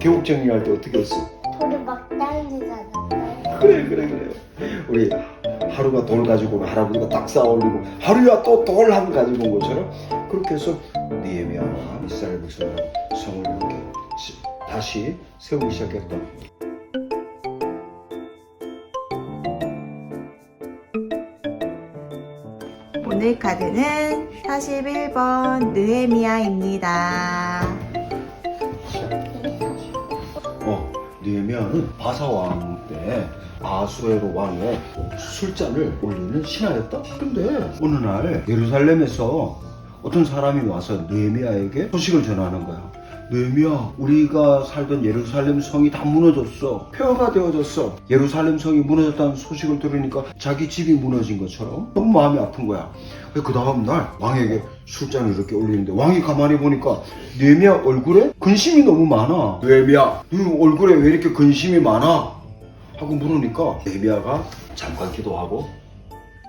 개국 정리할 때 어떻게 했어? 돌을 막 당기잖아. 그래 그래 그래 우리 하루가 돌 가지고 오면 할아버지가 딱 쌓아올리고 하루야 또 돌 한 가지고 온 것처럼 그렇게 해서 니에미아가 이스라엘 백성을 성을 이렇게 시- 다시 세우기 시작했다 오늘 카드는 41번 느헤미야입니다. 니에미아는 바사 왕 때 아수에로 왕의 술잔을 올리는 신하였다. 근데 어느 날 예루살렘에서 어떤 사람이 와서 느헤미야에게 소식을 전하는 거야 느헤미야 우리가 살던 예루살렘 성이 다 무너졌어. 폐허가 되어졌어. 예루살렘 성이 무너졌다는 소식을 들으니까 자기 집이 무너진 것처럼 너무 마음이 아픈 거야. 그 다음 날 왕에게 술잔을 이렇게 올리는데 왕이 가만히 보니까 느헤미야 얼굴에 근심이 너무 많아. 느헤미야 네 얼굴에 왜 이렇게 근심이 많아? 하고 물으니까 느헤미야가 잠깐 기도하고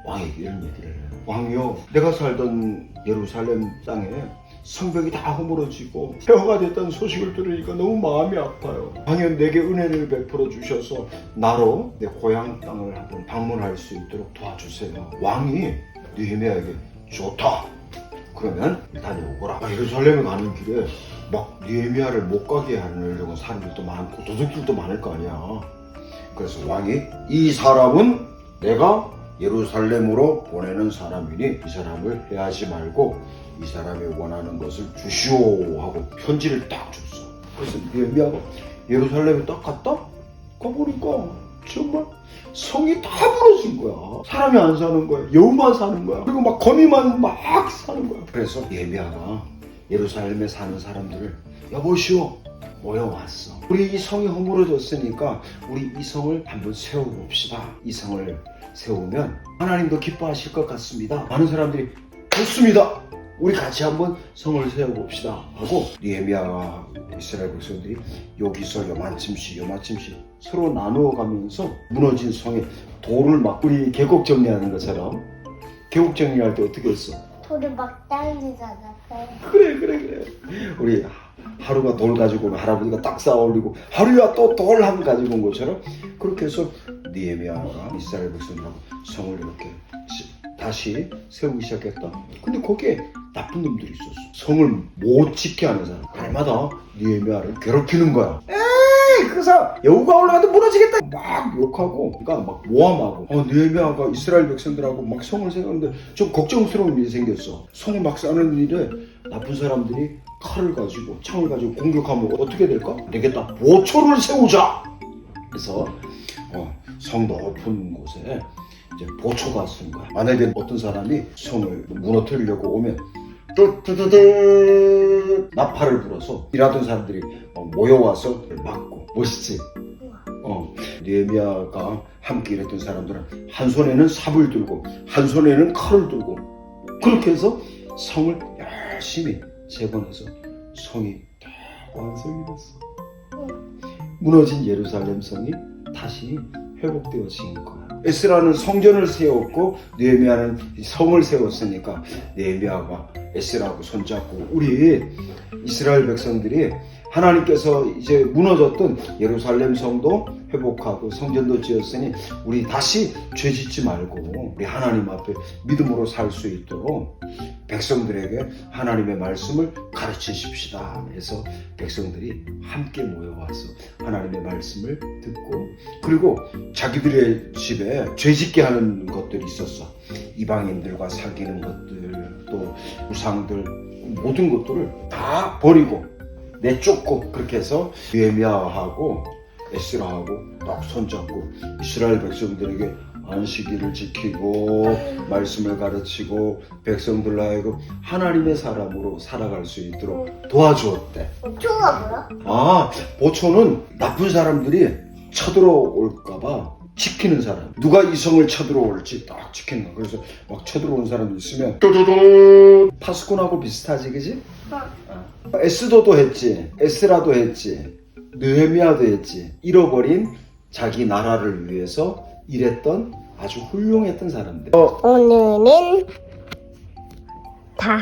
왕에게 이런 얘기를 해요. 왕이요, 내가 살던 예루살렘 땅에 성벽이 다 허물어지고 폐허가 됐다는 소식을 들으니까 너무 마음이 아파요. 왕이요, 내게 은혜를 베풀어 주셔서 나로 내 고향 땅을 한번 방문할 수 있도록 도와주세요. 왕이 느헤미야에게 좋다. 그러면 다녀오거라. 아, 예루살렘에 가는 길에 막 느헤미야를 못 가게 하려고 사람들도 많고 도둑들도 많을 거 아니야. 그래서 왕이 이 사람은 내가 예루살렘으로 보내는 사람이니 이 사람을 해하지 말고 이 사람이 원하는 것을 주시오 하고 편지를 딱 줬어. 그래서 느헤미야가 예루살렘에 딱 갔다 가보니까 정말 성이 다 무너진 거야. 사람이 안 사는 거야. 여우만 사는 거야. 그리고 막 거미만 막 사는 거야. 그래서 예미야가 예루살렘에 사는 사람들을 여보시오 모여왔어. 우리 이 성이 허물어졌으니까 우리 이 성을 한번 세워봅시다. 이 성을 세우면 하나님도 기뻐하실 것 같습니다. 많은 사람들이 좋습니다. 우리 같이 한번 성을 세워봅시다 하고 니에미아와 이스라엘 백성들이 여기서 요만큼씩 요만큼씩 서로 나누어 가면서 무너진 성에 돌을 막 우리 계곡 정리하는 것처럼 계곡 정리할 때 어떻게 했어? 돌을 막 당기잖아. 그래 그래 그래 우리 하루가 돌 가지고 오면 할아버지가 딱 쌓아올리고 하루야 또돌한 가지고 온 것처럼 그렇게 해서 니에미아가 이스라엘 백성이라고 성을 이렇게 시- 다시 세우기 시작했다. 근데 거기에 나쁜 놈들이 있었어. 성을 못 지게 하는 사람. 날마다 니에미아를 괴롭히는 거야. 에이 그 사람 여우가 올라가도 무너지겠다. 막 욕하고 그러니까 막 모함하고. 어, 니에미아가 이스라엘 백성들하고 막 성을 세우는데 좀 걱정스러운 일이 생겼어. 성을 막 쌓는 일에 나쁜 사람들이 칼을 가지고 창을 가지고 공격하면 어떻게 될까? 되겠다. 보초를 세우자. 그래서 어, 성 높은 곳에 이제 보초가 쓴 거야. 만약에 어떤 사람이 성을 무너뜨리려고 오면 뚜뚜뚜뚜 나팔을 불어서 일하던 사람들이 어, 모여와서 막고 멋있지. 어, 느헤미야가 함께 일했던 사람들은 한 손에는 삽을 들고 한 손에는 칼을 들고 그렇게 해서 성을 열심히 재건해서 성이 다 완성이 됐어. 무너진 예루살렘 성이 다시 회복되어진 거야. 에스라는 성전을 세웠고 느헤미야는 성을 세웠으니까 느헤미야가 에스라하고 손잡고 우리 이스라엘 백성들이 하나님께서 이제 무너졌던 예루살렘 성도 회복하고 성전도 지었으니 우리 다시 죄 짓지 말고 우리 하나님 앞에 믿음으로 살 수 있도록 백성들에게 하나님의 말씀을 가르치십시다 해서 백성들이 함께 모여와서 하나님의 말씀을 듣고 그리고 자기들의 집에 죄 짓게 하는 것들이 있었어. 이방인들과 사귀는 것들 또 우상들 모든 것들을 다 버리고 내쫓고 그렇게 해서 느헤미야하고 에스라하고 딱 손잡고 이스라엘 백성들에게 안식일을 지키고 말씀을 가르치고 백성들 하여금 하나님의 사람으로 살아갈 수 있도록 도와주었대. 보초가 뭐야? 아 보초는 나쁜 사람들이 쳐들어올까봐 지키는 사람. 누가 이성을 쳐들어올지 딱 지키는 거. 그래서 막 쳐들어온 사람이 있으면 뚜두두 파스콘하고 비슷하지, 그지? 어. 에스도도 했지, 에스라도 했지, 느헤미야도 했지. 잃어버린 자기 나라를 위해서 일했던 아주 훌륭했던 사람들. 오늘은 다